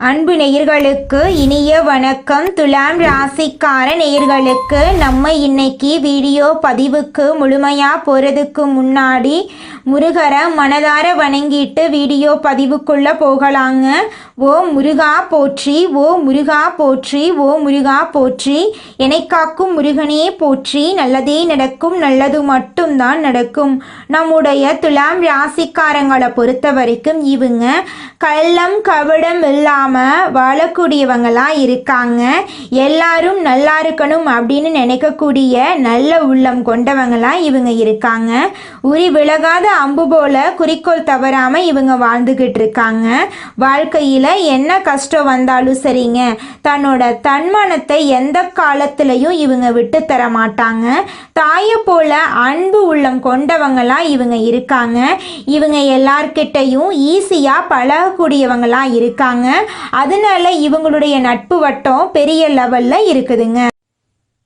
அன்பு நேயர்களுக்கு இனிய வணக்கம். துலாம் ராசிக்கார நேயர்களுக்கு நம்ம இன்னைக்கு வீடியோ பதிவுக்கு முழுமையாக போகிறதுக்கு முன்னாடி முருகரை மனதார வணங்கிட்டு வீடியோ பதிவுக்குள்ளே போகலாங்க. ஓ முருகா போற்றி ஓ முருகா போற்றி ஓ முருகா போற்றி. என்னை காக்கும் முருகனே போற்றி. நல்லதே நடக்கும் நல்லது மட்டும்தான் நடக்கும். நம்முடைய துலாம் ராசிக்காரங்களை பொறுத்த வரைக்கும் இவங்க கள்ளம் கபடம் இல்லாமல் வாழக்கூடியவங்களா இருக்காங்க. எல்லாரும் நல்லா இருக்கணும் அப்படின்னு நினைக்கக்கூடிய நல்ல உள்ளம் கொண்டவங்களாம் இவங்க இருக்காங்க. உரி விலகாத அம்பு போல குறிக்கோள் தவறாமல் இவங்க வாழ்ந்துக்கிட்டு இருக்காங்க. வாழ்க்கையில் என்ன கஷ்டம் வந்தாலும் சரிங்க. தன்னோட தன்மானத்தை எந்த காலத்திலையும் இவங்க விட்டு தர மாட்டாங்க. தாயை போல அன்பு உள்ளம் கொண்டவங்களாம் இவங்க இருக்காங்க. இவங்க எல்லார்கிட்டையும் ஈஸியாக பழகக்கூடியவங்களாம் இருக்காங்க. அதனால இவங்களுடைய நட்பு வட்டம் பெரிய லெவல்ல இருக்குதுங்க.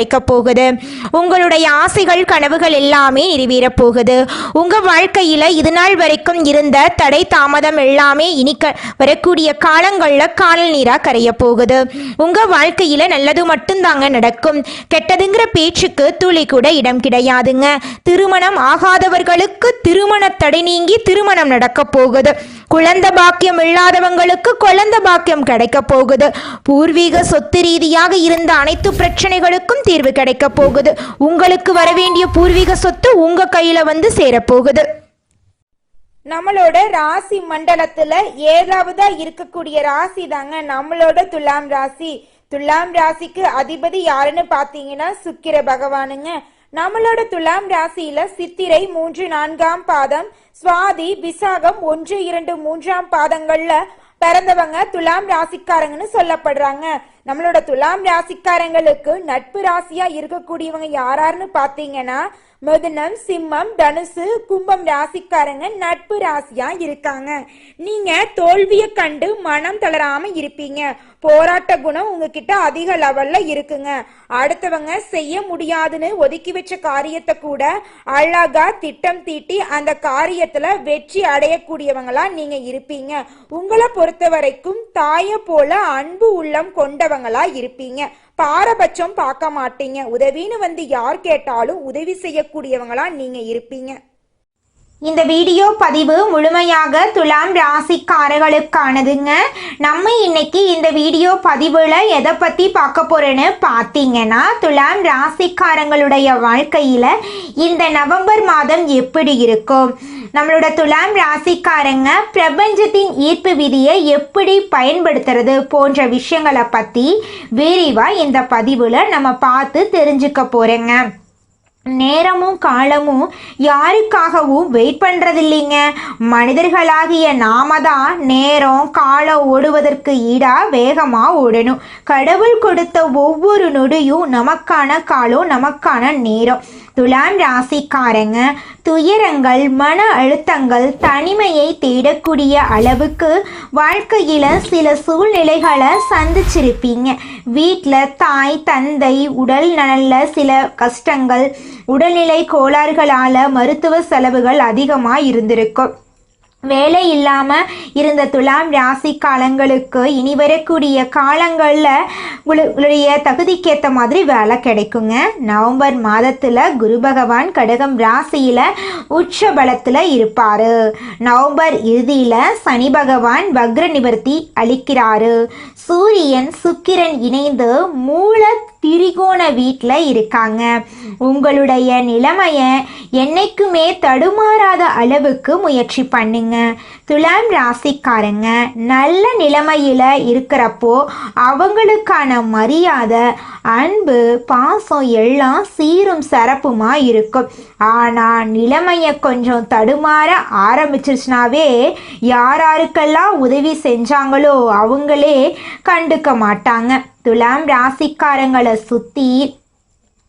கிடைக்கப் போகுது. உங்களுடைய ஆசைகள் கனவுகள் எல்லாமே நிறைவேறப் போகுது. உங்க வாழ்க்கையில இது நாள் வரைக்கும் இருந்த தடை தாமதம் எல்லாமே இனிக்க வரக்கூடிய காலங்கள்ல காணல் நீரா கரைய போகுது. உங்க வாழ்க்கையில நல்லது மட்டும்தாங்க நடக்கும். கெட்டதுங்கிற பேச்சுக்கு துளி கூட இடம் கிடையாதுங்க. திருமணம் ஆகாதவர்களுக்கு திருமண தடை நீங்கி திருமணம் நடக்கப் போகுது. குழந்தை பாக்கியம் இல்லாதவங்களுக்கு குழந்த பாக்கியம் கிடைக்க போகுது. பூர்வீக சொத்து ரீதியாக இருந்த அனைத்து பிரச்சனைகளுக்கும் தீர்வு கிடைக்க போகுது. உங்களுக்கு வர வேண்டிய பூர்வீக சொத்து உங்க கையில வந்து சேரப்போகுது நம்மளோட ராசி மண்டலத்துல ஏழாவதா இருக்கக்கூடிய ராசி தாங்க நம்மளோட துலாம் ராசி. துலாம் ராசிக்கு அதிபதி யாருன்னு பாத்தீங்கன்னா சுக்கிர பகவானுங்க. நம்மளோட துலாம் ராசியில சித்திரை மூன்று நான்காம் பாதம் சுவாதி விசாகம் ஒன்று இரண்டு மூன்றாம் பாதங்கள்ல பிறந்தவங்க துலாம் ராசிக்காரங்கன்னு சொல்லப்படுறாங்க. நம்மளோட துலாம் ராசிக்காரங்களுக்கு நட்பு ராசியா இருக்கக்கூடியவங்க யாராருன்னு பாத்தீங்கன்னா மிதுனம் சிம்மம் தனுசு கும்பம் ராசிக்காரங்க நட்பு ராசியா இருக்காங்க. நீங்க தோல்வியை கண்டு மனம் தளராம இருப்பீங்க. போராட்ட குணம் உங்ககிட்ட அதிக லெவல்ல இருக்குங்க. அடுத்தவங்க செய்ய முடியாதுன்னு ஒதுக்கி வச்ச காரியத்தை கூட அழகா திட்டம் தீட்டி அந்த காரியத்துல வெற்றி அடையக்கூடியவங்களா நீங்க இருப்பீங்க. உங்களை பொறுத்த வரைக்கும் தாயை போல அன்பு உள்ளம் கொண்ட கொண்டவங்களா இருப்பீங்க. பாரபட்சம் பார்க்க மாட்டீங்க. உதவின்னு வந்து யார் கேட்டாலும் உதவி செய்யக்கூடியவங்களா நீங்க இருப்பீங்க. இந்த வீடியோ பதிவு முழுமையாக துலாம் ராசிக்காரர்களுக்கானதுங்க. நம்ம இன்னைக்கு இந்த வீடியோ பதிவில் எதை பற்றி பார்க்க போகிறோன்னு பார்த்தீங்கன்னா துலாம் ராசிக்காரங்களுடைய வாழ்க்கையில் இந்த நவம்பர் மாதம் எப்படி இருக்கும்? நம்மளோட துலாம் ராசிக்காரங்க பிரபஞ்சத்தின் ஈர்ப்பு விதியை எப்படி பயன்படுத்துறது போன்ற விஷயங்களை பற்றி விரிவாக இந்த பதிவில் நம்ம பார்த்து தெரிஞ்சுக்க போகிறேங்க நேரமும் காலமும் யாருக்காகவும் வெயிட் பண்ணுறதில்லைங்க மனிதர்களாகிய நாம தான் நேரம் காலம் ஓடுவதற்கு ஈடாக வேகமாக ஓடணும். கடவுள் கொடுத்த ஒவ்வொரு நொடியும் நமக்கான காலம் நமக்கான நேரம். துலாம் ராசிக்காரங்க துயரங்கள் மன அழுத்தங்கள் தனிமையை தேடக்கூடிய அளவுக்கு வாழ்க்கையில் சில சூழ்நிலைகளை சந்திச்சிருப்பீங்க. வீட்டில் தாய் தந்தை உடல் நலனில் சில கஷ்டங்கள் உடல்நிலை கோளாறுகளால் மருத்துவ செலவுகள் அதிகமாக இருந்திருக்கும். வேலை இல்லாமல் இருந்த துலாம் ராசி காலங்களுக்கு இனி வரக்கூடிய காலங்களில் உங்களுடைய தகுதிக்கேற்ற மாதிரி வேலை கிடைக்குங்க. நவம்பர் மாதத்தில் குரு பகவான் கடகம் ராசியில் உச்ச பலத்தில் இருப்பார். நவம்பர் இறுதியில் சனி பகவான் வக்ர நிவர்த்தி அளிக்கிறாரு. சூரியன் சுக்கிரன் இணைந்து மூல திரிகோண வீட்டில் இருக்காங்க. உங்களுடைய நிலைமைய என்னைக்குமே தடுமாறாத அளவுக்கு முயற்சி பண்ணுங்க. துலாம் ராசிக்காரங்க நல்ல நிலைமையில் இருக்கிறப்போ அவங்களுக்கான மரியாதை அன்பு பாசம் எல்லாம் சீரும் சரப்புமா இருக்கும். ஆனால் நிலைமையை கொஞ்சம் தடுமாற ஆரம்பிச்சிருச்சுனாவே யார் யாருக்கெல்லாம் உதவி செஞ்சாங்களோ அவங்களே கண்டுக்க மாட்டாங்க. துலாம் ராசிக்காரங்களை சுற்றி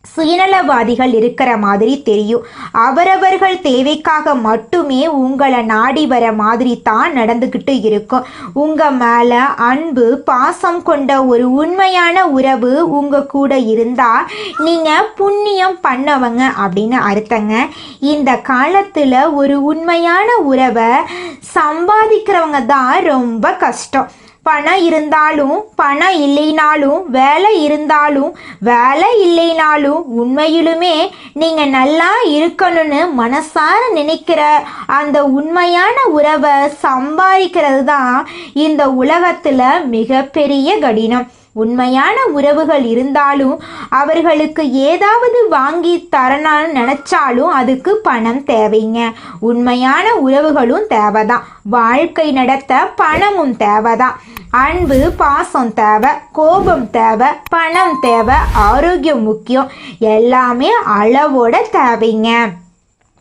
சுயநலவாதிகள் இருக்கிற மாதிரி தெரியும். அவரவர்கள் தேவைக்காக மட்டுமே உங்களை நாடி வர மாதிரி தான் நடந்துக்கிட்டு இருக்கும். உங்கள் மேலே அன்பு பாசம் கொண்ட ஒரு உண்மையான உறவு உங்கள் கூட இருந்தால் நீங்கள் புண்ணியம் பண்ணவங்க அப்படின்னு அர்த்தங்க. இந்த காலத்தில் ஒரு உண்மையான உறவை சம்பாதிக்கிறவங்க தான் ரொம்ப கஷ்டம். பணம் இருந்தாலும் பணம் இல்லைனாலும் வேலை இருந்தாலும் வேலை இல்லைனாலும் உண்மையிலுமே நீங்கள் நல்லா இருக்கணும்னு மனசார நினைக்கிற அந்த உண்மையான உறவை சம்பாதிக்கிறது தான் இந்த உலகத்தில் மிகப்பெரிய கடினம். உண்மையான உறவுகள் இருந்தாலும் அவர்களுக்கு ஏதாவது வாங்கி தரணும்னு நினச்சாலும் அதுக்கு பணம் தேவைங்க. உண்மையான உறவுகளும் தேவைதான். வாழ்க்கை நடத்த பணமும் தேவைதான். அன்பு பாசம் தேவை கோபம் தேவை பணம் தேவை ஆரோக்கியம் முக்கியம். எல்லாமே அளவோட தேவைங்க.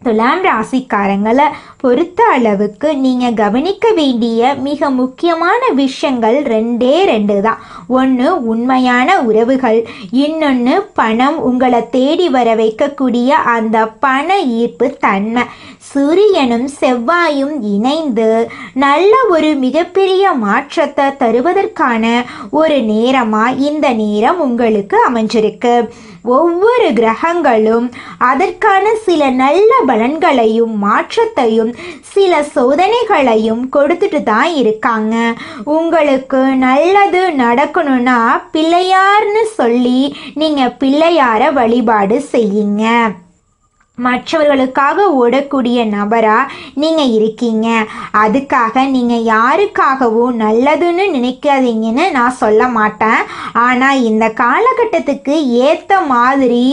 துலாம் ராசிக்காரங்களை பொறுத்த அளவுக்கு நீங்கள் கவனிக்க வேண்டிய மிக முக்கியமான விஷயங்கள் ரெண்டே ரெண்டு தான். ஒன்று உண்மையான உறவுகள். இன்னொன்று பணம் உங்களை தேடி வர வைக்கக்கூடிய அந்த பண ஈர்ப்பு தன்மை. சூரியனும் செவ்வாயும் இணைந்து நல்ல ஒரு மிகப்பெரிய மாற்றத்தை தருவதற்கான ஒரு நேரமாக இந்த நேரம் உங்களுக்கு அமைஞ்சிருக்கு. ஒவ்வொரு கிரகங்களும் அதற்கான சில நல்ல பலன்களையும் மாற்றத்தையும் சில சோதனைகளையும் கொடுத்துட்டு தான் இருக்காங்க. உங்களுக்கு நல்லது நடக்கணும்னா பிள்ளையார்னு சொல்லி நீங்கள் பிள்ளையார வழிபாடு செய்யுங்க. மற்றவர்களுக்காக ஓடக்கூடிய நபராக நீங்கள் இருக்கீங்க. அதுக்காக நீங்கள் யாருக்காகவும் நல்லதுன்னு நினைக்காதீங்கன்னு நான் சொல்ல மாட்டேன். ஆனால் இந்த காலகட்டத்துக்கு ஏற்ற மாதிரி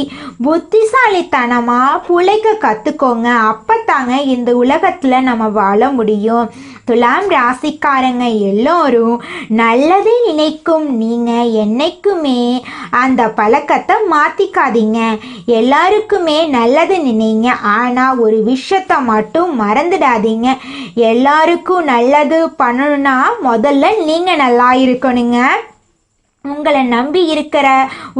புத்திசாலித்தனமாக பிழைக்க கற்றுக்கோங்க அப்போ தாங்க இந்த உலகத்தில் நம்ம வாழ முடியும். துலாம் ராசிக்காரங்க எல்லோரும் நல்லதே நினைக்கும். நீங்கள் என்னைக்குமே அந்த பழக்கத்தை மாற்றிக்காதீங்க எல்லாருக்குமே நல்லது நினைங்க. ஆனால் ஒரு விஷயத்த மட்டும் மறந்துடாதீங்க. எல்லாருக்கும் நல்லது பண்ணணும்னா முதல்ல நீங்கள் நல்லா இருக்கணுங்க. உங்களை நம்பி இருக்கிற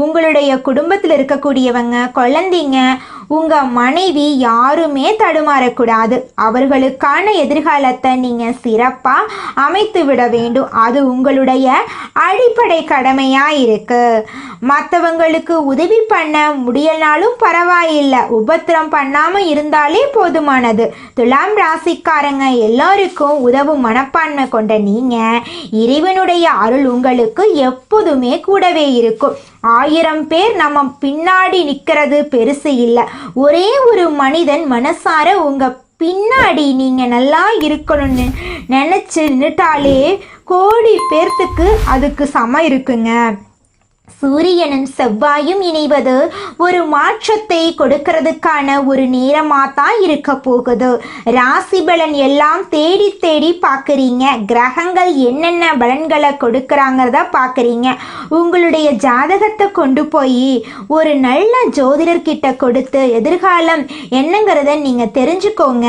உங்களுடைய குடும்பத்தில் இருக்கக்கூடியவங்க குழந்தைங்க உங்கள் மனைவி யாருமே தடுமாறக்கூடாது. அவர்களுக்கான எதிர்காலத்தை நீங்கள் சிறப்பாக அமைத்து விட வேண்டும். அது உங்களுடைய அடிப்படை கடமையாக இருக்கு. மற்றவங்களுக்கு உதவி பண்ண முடியலனாலும் பரவாயில்லை. உபத்திரம் பண்ணாமல் இருந்தாலே போதுமானது. துலாம் ராசிக்காரங்க எல்லோருக்கும் உதவும் மனப்பான்மை கொண்ட நீங்கள் இறைவனுடைய அருள் உங்களுக்கு எப்போதுமே கூடவே இருக்கும். ஆயிரம் பேர் நம்ம பின்னாடி நிற்கிறது பெருசு இல்லை. ஒரே ஒரு மனிதன் மனசார உங்கள் பின்னாடி நீங்கள் நல்லா இருக்கணும்னு நினச்சி நின்றுட்டாலே கோடி பேர்த்துக்கு அதுக்கு சமம் இருக்குங்க. சூரியனும் செவ்வாயும் இணைவது ஒரு மாற்றத்தை கொடுக்கறதுக்கான ஒரு நேரமாக தான் இருக்க போகுது. ராசி பலன் எல்லாம் தேடி தேடி பார்க்குறீங்க. கிரகங்கள் என்னென்ன பலன்களை கொடுக்குறாங்கிறத பார்க்குறீங்க. உங்களுடைய ஜாதகத்தை கொண்டு போய் ஒரு நல்ல ஜோதிடர்கிட்ட கொடுத்து எதிர்காலம் என்னங்கிறத நீங்கள் தெரிஞ்சுக்கோங்க.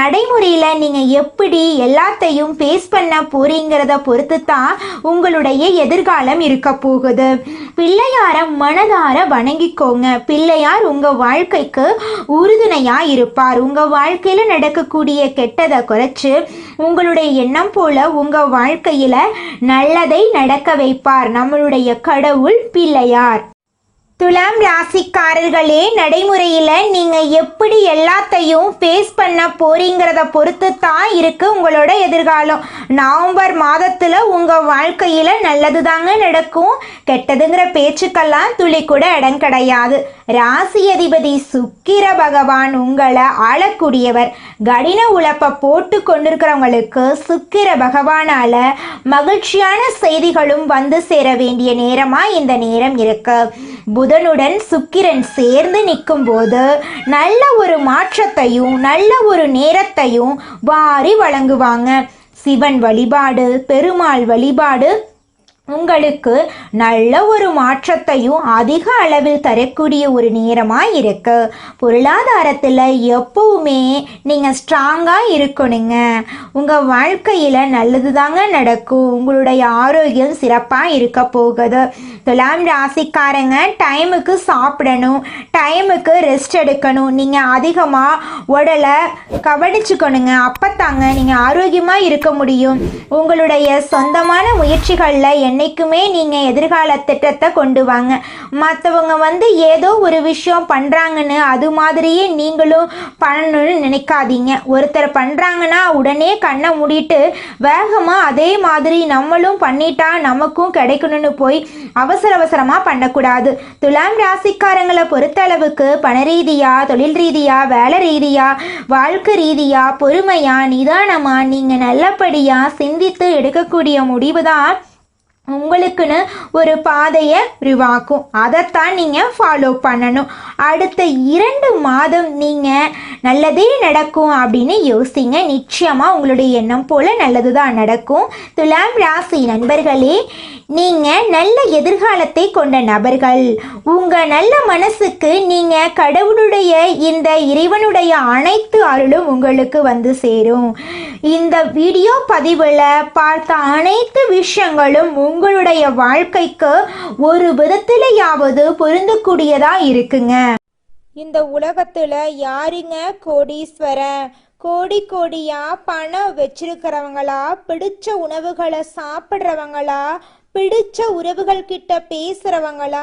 நடைமுறையில் நீங்கள் எப்படி எல்லாத்தையும் ஃபேஸ் பண்ண போறீங்கிறத பொறுத்து தான் உங்களுடைய எதிர்காலம் இருக்க போகுது. பிள்ளையார மனதார வணங்கிக்கோங்க. பிள்ளையார் உங்க வாழ்க்கைக்கு உறுதுணையா இருப்பார் உங்க வாழ்க்கையில நடக்கக்கூடிய கெட்டதை குறைச்சு உங்களுடைய எண்ணம் போல உங்க வாழ்க்கையில நல்லதை நடக்க வைப்பார். நம்மளுடைய கடவுள் பிள்ளையார். துலாம் ராசிக்காரர்களே நடைமுறையில் நீங்கள் எப்படி எல்லாத்தையும் ஃபேஸ் பண்ண போறீங்கிறத பொறுத்து தான் இருக்குது உங்களோட எதிர்காலம். நவம்பர் மாதத்தில் உங்கள் வாழ்க்கையில் நல்லது தாங்க நடக்கும். கெட்டதுங்கிற பேச்சுக்கெல்லாம் துளி கூட இடம் கிடையாது. ராசி அதிபதி சுக்கிர பகவான் உங்களை ஆளக்கூடியவர். கடின உழப்பை போட்டு கொண்டிருக்கிறவங்களுக்கு சுக்கிர பகவானால மகிழ்ச்சியான செய்திகளும் வந்து சேர வேண்டிய நேரமாக இந்த நேரம் இருக்கு. புதனுடன் சுக்கிரன் சேர்ந்து நிற்கும் போது நல்ல ஒரு மாற்றத்தையும் நல்ல ஒரு நேரத்தையும் வாரி வழங்குவாங்க. சிவன் வழிபாடு பெருமாள் வழிபாடு உங்களுக்கு நல்ல ஒரு மாற்றத்தையும் அதிக அளவில் தரக்கூடிய ஒரு நேரமாக இருக்கு பொருளாதாரத்தில் எப்பவுமே நீங்கள் ஸ்ட்ராங்காக இருக்கணுங்க. உங்கள் வாழ்க்கையில் நல்லது தாங்க நடக்கும். உங்களுடைய ஆரோக்கியம் சிறப்பாக இருக்க போகுது. துலாம் ராசிக்காரங்க டைமுக்கு சாப்பிடணும் டைமுக்கு ரெஸ்ட் எடுக்கணும். நீங்கள் அதிகமாக உடலை கவனிச்சுக்கணுங்க. அப்பத்தாங்க நீங்கள் ஆரோக்கியமாக இருக்க முடியும். உங்களுடைய சொந்தமான முயற்சிகளில் என்றைக்குமே நீங்கள் எதிர்கால திட்டத்தை கொண்டு வாங்க. மற்றவங்க வந்து ஏதோ ஒரு விஷயம் பண்ணுறாங்கன்னு அது மாதிரியே நீங்களும் பண்ணணும்னு நினைக்காதீங்க. ஒருத்தர் பண்ணுறாங்கன்னா உடனே கண்ணை மூடிட்டு வேகமாக அதே மாதிரி நம்மளும் பண்ணிட்டா நமக்கும் கிடைக்கணும்னு போய் அவசர அவசரமாக பண்ணக்கூடாது. துலாம் ராசிக்காரங்களை பொறுத்தளவுக்கு பண ரீதியா தொழில் ரீதியா வேலை ரீதியா வாழ்க்கை ரீதியா பொறுமையா நிதானமா நீங்கள் நல்லபடியாக சிந்தித்து எடுக்கக்கூடிய முடிவு தான் உங்களுக்குன்னு ஒரு பாதையை உருவாக்கும். அதைத்தான் நீங்கள் ஃபாலோ பண்ணணும். அடுத்த இரண்டு மாதம் நீங்கள் நல்லதே நடக்கும் அப்படின்னு யோசிங்க. நிச்சயமாக உங்களுடைய எண்ணம் போல் நல்லது தான் நடக்கும். துலாம் ராசி நண்பர்களே நீங்கள் நல்ல எதிர்காலத்தை கொண்ட நபர்கள். உங்கள் நல்ல மனசுக்கு நீங்கள் கடவுளுடைய இந்த இறைவனுடைய அனைத்து அருளும் உங்களுக்கு வந்து சேரும். இந்த வீடியோ பதிவில் பார்த்த அனைத்து விஷயங்களும் உங்களுடைய வாழ்க்கைக்கு ஒரு விதத்திலேயாவது பொருந்தக்கூடியதா இருக்குங்க. இந்த உலகத்துல யாருங்க கோடீஸ்வரன் கோடி கோடியா பணம் வச்சிருக்கிறவங்களா? பிடிச்ச உணவுகளை சாப்பிட்றவங்களா? பிடிச்ச உறவுகள் கிட்ட பேசுறவங்களா?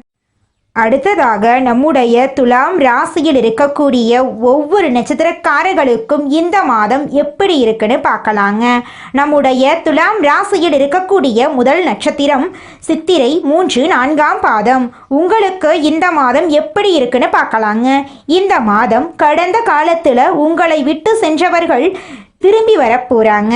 அடுத்ததாக நம்முடைய துலாம் ராசியில் இருக்கக்கூடிய ஒவ்வொரு நட்சத்திரக்காரர்களுக்கும் இந்த மாதம் எப்படி இருக்குன்னு பார்க்கலாங்க. நம்முடைய துலாம் ராசியில் இருக்கக்கூடிய முதல் நட்சத்திரம் சித்திரை மூன்று நான்காம் பாதம். உங்களுக்கு இந்த மாதம் எப்படி இருக்குன்னு பார்க்கலாங்க. இந்த மாதம் கடந்த காலத்தில் உங்களை விட்டு சென்றவர்கள் திரும்பி வர போகிறாங்க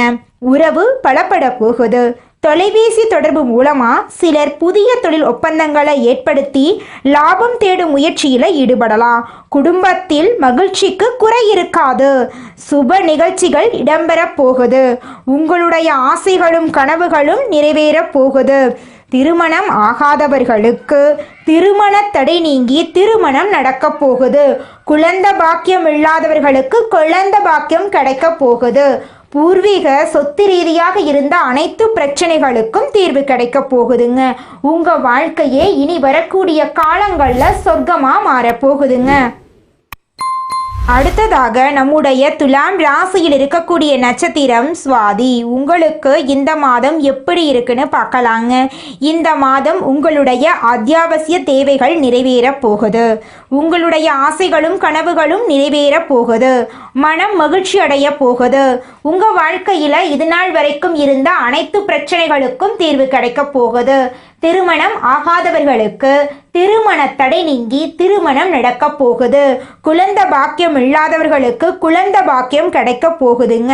உறவு பலப்பட போகுது. தொலைபேசி தொடர்பு மூலமா சிலர் புதிய தொழில் ஒப்பந்தங்களை ஏற்படுத்தி லாபம் தேடும் முயற்சியில் ஈடுபடலாம். குடும்பத்தில் மகிழ்ச்சிக்கு குறை இருக்காது. சுப நிகழ்ச்சிகள் இடம்பெறப் போகுது. உங்களுடைய ஆசைகளும் கனவுகளும் நிறைவேற போகுது. திருமணம் ஆகாதவர்களுக்கு திருமண தடை நீங்கி திருமணம் நடக்க போகுது. குழந்த பாக்கியம் இல்லாதவர்களுக்கு குழந்த பாக்கியம் கிடைக்க போகுது. பூர்வீக சொத்து ரீதியாக இருந்த அனைத்து பிரச்சனைகளுக்கும் தீர்வு கிடைக்க போகுதுங்க. உங்க வாழ்க்கையே இனி வரக்கூடிய காலங்கள்ல சொர்க்கமா மாறப் போகுதுங்க. அடுத்ததாக நம்முடைய துலாம் ராசியில் இருக்கக்கூடிய நட்சத்திரம் சுவாதி. உங்களுக்கு இந்த மாதம் எப்படி இருக்குன்னு பார்க்கலாங்க. இந்த மாதம் உங்களுடைய அத்தியாவசிய தேவைகள் நிறைவேறப் போகுது. உங்களுடைய ஆசைகளும் கனவுகளும் நிறைவேறப் போகுது. மனம் மகிழ்ச்சி அடைய போகுது. உங்கள் வாழ்க்கையில் இது நாள் வரைக்கும் இருந்த அனைத்து பிரச்சனைகளுக்கும் தீர்வு கிடைக்கப் போகுது. திருமணம் ஆகாதவர்களுக்கு திருமண தடை நீங்கி திருமணம் நடக்க போகுது. குழந்த பாக்கியம் இல்லாதவர்களுக்கு குழந்த பாக்கியம் கிடைக்க போகுதுங்க.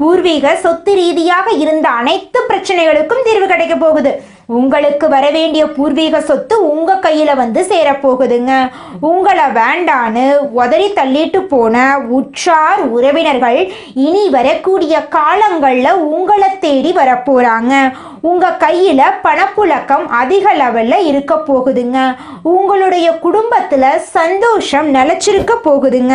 பூர்வீக சொத்து ரீதியாக இருந்த அனைத்து பிரச்சனைகளுக்கும் தீர்வு கிடைக்க போகுது. உங்களுக்கு வர வேண்டிய பூர்வீக சொத்து உங்க கையில வந்து சேரப்போகுதுங்க. உங்களை வேண்டான்னு உதறி தள்ளிட்டு போன உற்றார் உறவினர்கள் இனி வரக்கூடிய காலங்கள்ல உங்களை தேடி வரப்போறாங்க. உங்க கையில பணப்புழக்கம் அதிக லெவல்ல இருக்க போகுதுங்க. உங்களுடைய குடும்பத்துல சந்தோஷம் நிலைச்சிருக்க போகுதுங்க.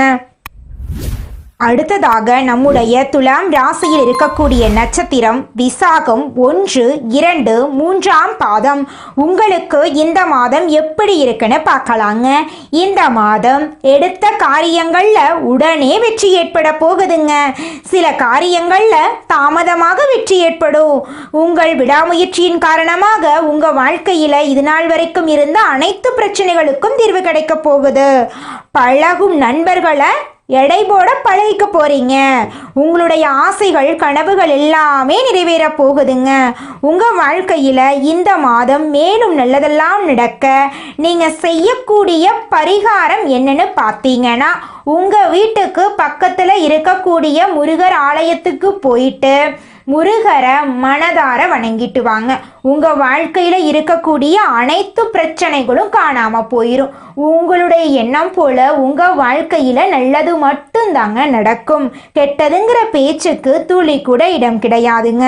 அடுத்ததாக நம்முடைய துலாம் ராசியில் இருக்கக்கூடிய நட்சத்திரம் விசாகம் ஒன்று இரண்டு மூன்றாம் பாதம். உங்களுக்கு இந்த மாதம் எப்படி இருக்குன்னு பார்க்கலாங்க. இந்த மாதம் எடுத்த காரியங்களில் உடனே வெற்றி ஏற்பட போகுதுங்க. சில காரியங்களில் தாமதமாக வெற்றி ஏற்படும். உங்கள் விடாமுயற்சியின் காரணமாக உங்கள் வாழ்க்கையில் இது நாள் வரைக்கும் இருந்த அனைத்து பிரச்சனைகளுக்கும் தீர்வு கிடைக்க போகுது. பழகும் நண்பர்களை எடை போட பழகிக்க போறீங்க. உங்களுடைய ஆசைகள் கனவுகள் எல்லாமே நிறைவேற போகுதுங்க. உங்க வாழ்க்கையில இந்த மாதம் மேலும் நல்லதெல்லாம் நடக்க நீங்க செய்யக்கூடிய பரிகாரம் என்னன்னு பார்த்தீங்கன்னா உங்க வீட்டுக்கு பக்கத்துல இருக்கக்கூடிய முருகர் ஆலயத்துக்கு போயிட்டு முருகரை மனதார வணங்கிட்டு வாங்க உங்க வாழ்க்கையில இருக்கக்கூடிய அனைத்து பிரச்சனைகளும் காணாம போயிடும் உங்களுடைய எண்ணம் போல உங்க வாழ்க்கையில நல்லது மட்டும்தாங்க நடக்கும். கெட்டதுங்கிற பேச்சுக்கு துளி கூட இடம் கிடையாதுங்க.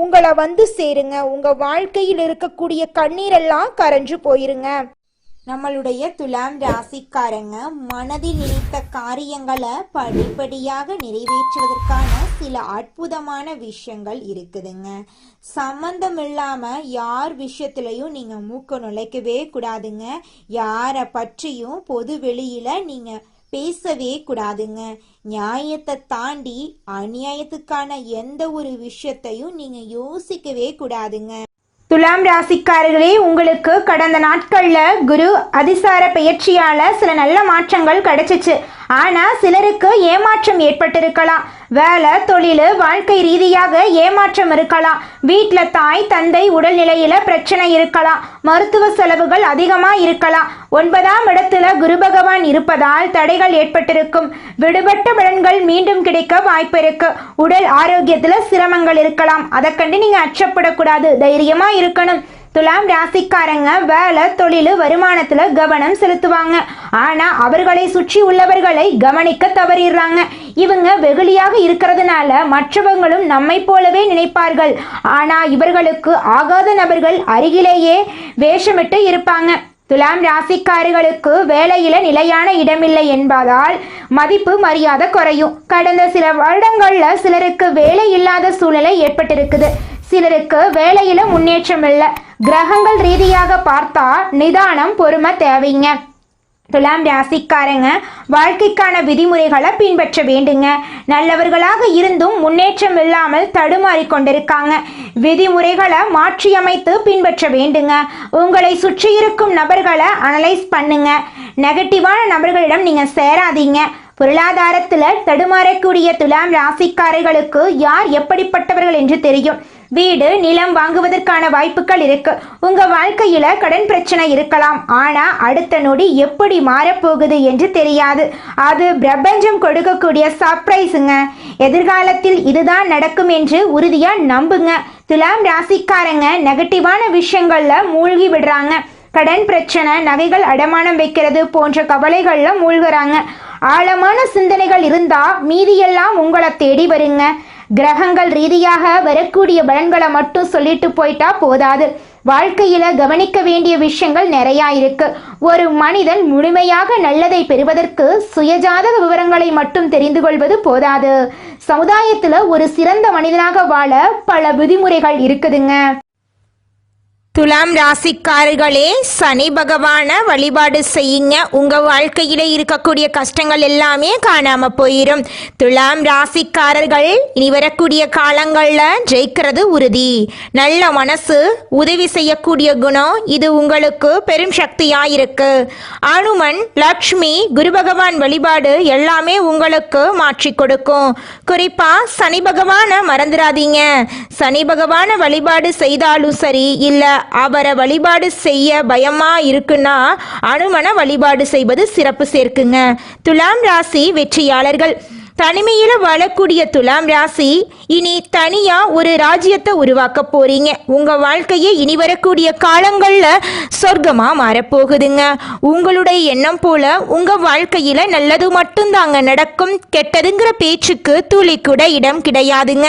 உங்களை வந்து சேருங்க. உங்க வாழ்க்கையில் இருக்கக்கூடிய கண்ணீரெல்லாம் கரைஞ்சு போயிருங்க. நம்மளுடைய துலாம் ராசிக்காரங்க மனதில் நினைத்த காரியங்களை படிப்படியாக நிறைவேற்றுவதற்கான சில அற்புதமான விஷயங்கள் இருக்குதுங்க. சம்பந்தம் இல்லாம யார் விஷயத்திலையும் நீங்க மூக்க நுழைக்கவே கூடாதுங்க. யாரை பற்றியும் பொது வெளியில நீங்க பேசவே கூடாதுங்க. நியாயத்தை தாண்டி அநியாயத்துக்கான எந்த ஒரு விஷயத்தையும் நீங்க யோசிக்கவே கூடாதுங்க. துலாம் ராசிக்காரர்களே உங்களுக்கு கடந்த நாட்கள்ல குரு அதிசார பெயர்ச்சியால சில நல்ல மாற்றங்கள் கிடைச்சிச்சு. ஆனா சிலருக்கு ஏமாற்றம் ஏற்பட்டிருக்கலாம். வேலை தொழில் வாழ்க்கை ரீதியாக ஏமாற்றம் இருக்கலாம். வீட்டில் தாய் தந்தை உடல்நிலையில பிரச்சனை இருக்கலாம். மருத்துவ செலவுகள் அதிகமா இருக்கலாம். ஒன்பதாம் இடத்துல குரு பகவான் இருப்பதால் தடைகள் ஏற்பட்டிருக்கும். விடுபட்ட பலன்கள் மீண்டும் கிடைக்க வாய்ப்பு இருக்கு. உடல் ஆரோக்கியத்துல சிரமங்கள் இருக்கலாம். அதை கண்டு நீங்க அச்சப்படக்கூடாது. தைரியமா இருக்கணும். துலாம் ராசிக்காரங்க வேலை தொழில் வருமானத்துல கவனம் செலுத்துவாங்க. ஆனா அவர்களை சுற்றி உள்ளவர்களை கவனிக்க தவறிடுறாங்க. இவங்க வெகுளியாக இருக்கிறதுனால மற்றவங்களும் நம்மை போலவே நினைப்பார்கள். ஆனா இவர்களுக்கு ஆகாத நபர்கள் அருகிலேயே வேஷமிட்டு இருப்பாங்க. துலாம் ராசிக்காரர்களுக்கு வேலையில நிலையான இடமில்லை என்பதால் மதிப்பு மரியாதை குறையும். கடந்த சில வருடங்கள்ல சிலருக்கு வேலை இல்லாத சூழ்நிலை ஏற்பட்டிருக்குது. சிலருக்கு வேலையில முன்னேற்றம் இல்லை கிரகங்கள் ரீதியாக பார்த்தா நிதானம் பொறுமை தேவைங்க. துலாம் ராசிக்காரங்க வாழ்க்கைக்கான விதிமுறைகளை பின்பற்ற வேண்டுங்க. நல்லவர்களாக இருந்தும் முன்னேற்றம் இல்லாமல் தடுமாறி கொண்டிருக்காங்க. விதிமுறைகளை மாற்றியமைத்து பின்பற்ற வேண்டுங்க. உங்களை சுற்றி இருக்கும் நபர்களை அனலைஸ் பண்ணுங்க. நெகட்டிவான நபர்களிடம் நீங்க சேராதீங்க. பொருளாதாரத்தில் தடுமாறக்கூடிய துலாம் ராசிக்காரர்களுக்கு யார் எப்படிப்பட்டவர்கள் என்று தெரியும். வீடு நிலம் வாங்குவதற்கான வாய்ப்புகள் இருக்கு. உங்க வாழ்க்கையில கடன் பிரச்சனை இருக்கலாம். ஆனா அடுத்த நொடி எப்படி மாறப்போகுது என்று தெரியாது. அது பிரபஞ்சம் கொடுக்கக்கூடிய சர்ப்ரைஸுங்க எதிர்காலத்தில் இதுதான் நடக்கும் என்று உறுதியா நம்புங்க. துலாம் ராசிக்காரங்க நெகட்டிவான விஷயங்கள்ல மூழ்கி விடுறாங்க. கடன் பிரச்சனை நகைகள் அடமானம் வைக்கிறது போன்ற கவலைகள்ல மூழ்குறாங்க. ஆழமான சிந்தனைகள் இருந்தா மீதியெல்லாம் உங்களை தேடி வருங்க. கிரகங்கள் ரீதியாக வரக்கூடிய பலன்களை மட்டும் சொல்லிட்டு போயிட்டா போதாது. வாழ்க்கையில கவனிக்க வேண்டிய விஷயங்கள் நிறையா இருக்கு. ஒரு மனிதன் முழுமையாக நல்லதை பெறுவதற்கு சுயஜாதக விவரங்களை மட்டும் தெரிந்து கொள்வது போதாது. சமுதாயத்துல ஒரு சிறந்த மனிதனாக வாழ பல விதிமுறைகள் இருக்குதுங்க. துலாம் ராசிக்காரர்களே சனி பகவான வழிபாடு செய்யுங்க. உங்கள் வாழ்க்கையில் இருக்கக்கூடிய கஷ்டங்கள் எல்லாமே காணாமல் போயிடும் துலாம் ராசிக்காரர்கள் இனி வரக்கூடிய காலங்களில் ஜெயிக்கிறது உறுதி. நல்ல மனசு உதவி செய்யக்கூடிய குணம் இது உங்களுக்கு பெரும் சக்தியாக இருக்கு. அனுமன் லக்ஷ்மி குரு பகவான் வழிபாடு எல்லாமே உங்களுக்கு மாற்றி கொடுக்கும். குறிப்பாக சனி பகவானை மறந்துடாதீங்க சனி பகவான வழிபாடு செய்தாலும் சரி இல்லை அவரை வழிபாடு செய்ய பயமா இருக்குன்னா அனுமனை வழிபாடு செய்வது சிறப்பு சேர்க்குங்க. துலாம் ராசி வெற்றியாளர்கள். தனிமையில் வாழக்கூடிய துலாம் ராசி இனி தனியா ஒரு ராஜ்யத்தை உருவாக்க போறீங்க. உங்க வாழ்க்கையை இனி வரக்கூடிய காலங்கள்ல சொர்க்கமா மாறப்போகுதுங்க. உங்களுடைய எண்ணம் போல உங்க வாழ்க்கையில நல்லது மட்டும்தாங்க நடக்கும். கெட்டதுங்கிற பேச்சுக்கு துளி கூட இடம் கிடையாதுங்க.